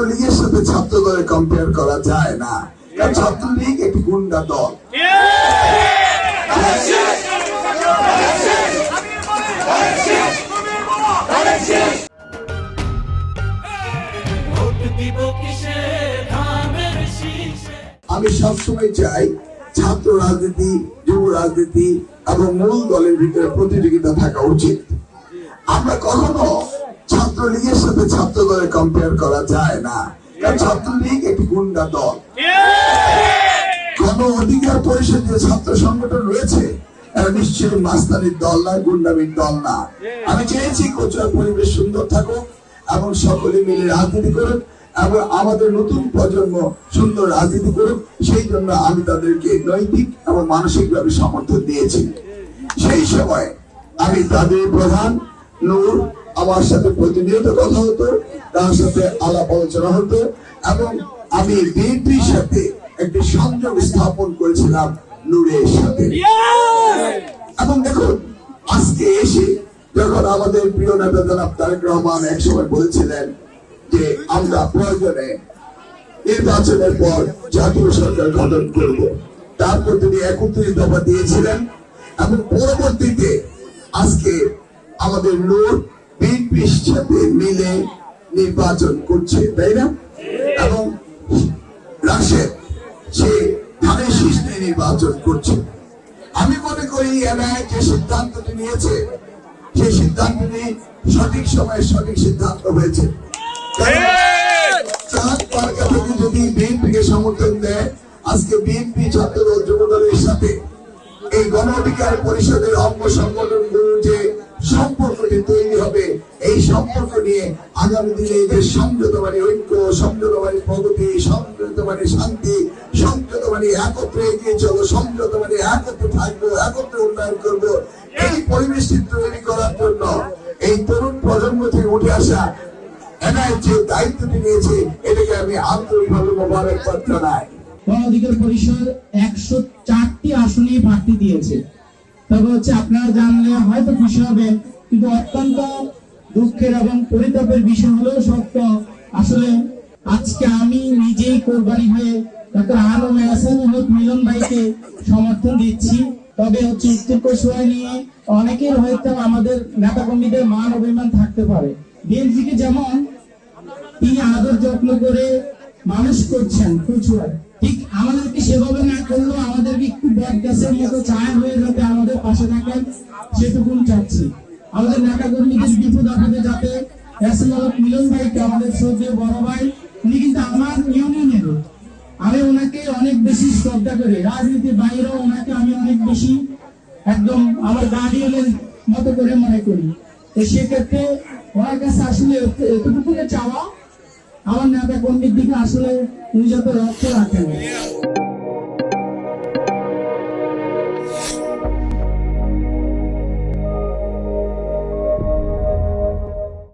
ছাত্রলীগের সাথে ছাত্র দলের কম্পেয়ার করা যায় না। কারণ ছাত্রলীগ একটি গুন্ডা দল। আমি সবসময় চাই ছাত্র রাজনীতি, যুব রাজনীতি এবং মূল দলের ভিতরে প্রতিযোগিতা থাকা উচিত। আমরা কখনো ছাত্রলীগের সাথে ছাত্র দলের কম্পেয়ার করা যায় না। কারণ ছাত্রলীগ একটি গুন্ডা দল। গণ অধিকার পরিষদ যে ছাত্র সংগঠন রয়েছে নিশ্চয়ই মাস্তানির দল না, গুন্ডামির দল না। আমি চেয়েছি পরিবেশ সুন্দর থাকুক এবং সকলে মিলে রাজনীতি করুন এবং আমাদের নতুন প্রজন্ম সুন্দর রাজনীতি করুক। সেই জন্য আমি তাদেরকে নৈতিক এবং মানসিকভাবে সমর্থন দিয়েছি। সেই সময় আমি তাদের প্রধান নূর আমার সাথে প্রতিনিয়ত কথা হতো, তার সাথে আলাপ আলোচনা হতো, এবং আমি বিএনপির সাথে একটি সংযোগ স্থাপন করেছিলাম নূরের সাথে। এবং দেখুন, আজকে এসে যখন আমাদের প্রিয় নেতা জনাব তারেক রহমান একসময় বলেছিলেন যে, আমরা প্রয়োজনে নির্বাচনের পর জাতীয় সরকার গঠন করব। তারপর তিনি একত্রিশ দফা দিয়েছিলেন, এবং পরবর্তীতে আজকে আমাদের লোক বিএনপির সাথে মিলে নির্বাচন করছে তাই না? এবং রাশেদ সে ধানের শীষ নিয়ে নির্বাচন করছে। আমি মনে করি এনআই যে সিদ্ধান্তটি নিয়েছে সেই সিদ্ধান্তটি সঠিক সময়ে সঠিক সিদ্ধান্ত হয়েছে। যদি বিএনপিকে সমর্থন দেয় আজকে বিএনপি ছাত্রদল যুবদলের সাথে এই গণ অধিকার পরিষদের অঙ্গ সংগঠনগুলোর যে সম্পর্কটি তৈরি হবে, এই সম্পর্ক নিয়ে আগামী দিনে যে সংযত ঐক্য সংযত প্রগতি সংযত শান্তি সংযত একত্রে এগিয়ে চলো সংযত একত্রে থাকব, একত্রে উন্নয়ন করব, এই পরিবেশটি তৈরি করার জন্য এই তরুণ প্রজন্ম থেকে উঠে আসা এনআই যে দায়িত্বটি নিয়েছে, এটাকে আমি আন্তরিকভাবে মোবারকবাদ জানাই। অধিকার পরিষদ একশো চারটি আসনে প্রার্থী দিয়েছে। তবে হচ্ছে আপনারা জানলে হয়তো খুশি হবেন, কিন্তু অত্যন্ত দুঃখের এবং পরিতাপের বিষয় হলেও সত্য। আসলে আজকে আমি নিজেই কোরবানি হয়ে ডক্টর আলম হাসান হক মিলন ভাইকে সমর্থন দিচ্ছি। তবে হচ্ছে উত্তর কোশোয়া নিয়ে অনেকের হয়তো আমাদের নেতা কর্মীদের মান অভিমান থাকতে পারে। বিএনপিকে যেমন তিনি আদর যত্ন করে মানুষ করছেন প্রচুর আমাদেরকে সেভাবে না করলেও আমাদেরকে একটু বট গাছের মতো ছায়া হয়ে যাতে আমাদের পাশে থাকেন, সেটুকুন চাচ্ছি। আমাদের নেতা কর্মীদের বিপদ আপদে যাতে মিলন ভাইকে আমাদের শ্রদ্ধেয় বড় ভাই, উনি কিন্তু আমার ইউনিয়নের আমি ওনাকে অনেক বেশি শ্রদ্ধা করি। রাজনীতির বাইরেও ওনাকে আমি অনেক বেশি একদম আমার গার্ডিয়ানের মতো করে মনে করি। তো সেক্ষেত্রে ওনার কাছে আসলে এতটুকু চাওয়া আমার নেতা কর্মীর দিকে আসলে নিজের রক্ত রাখেন।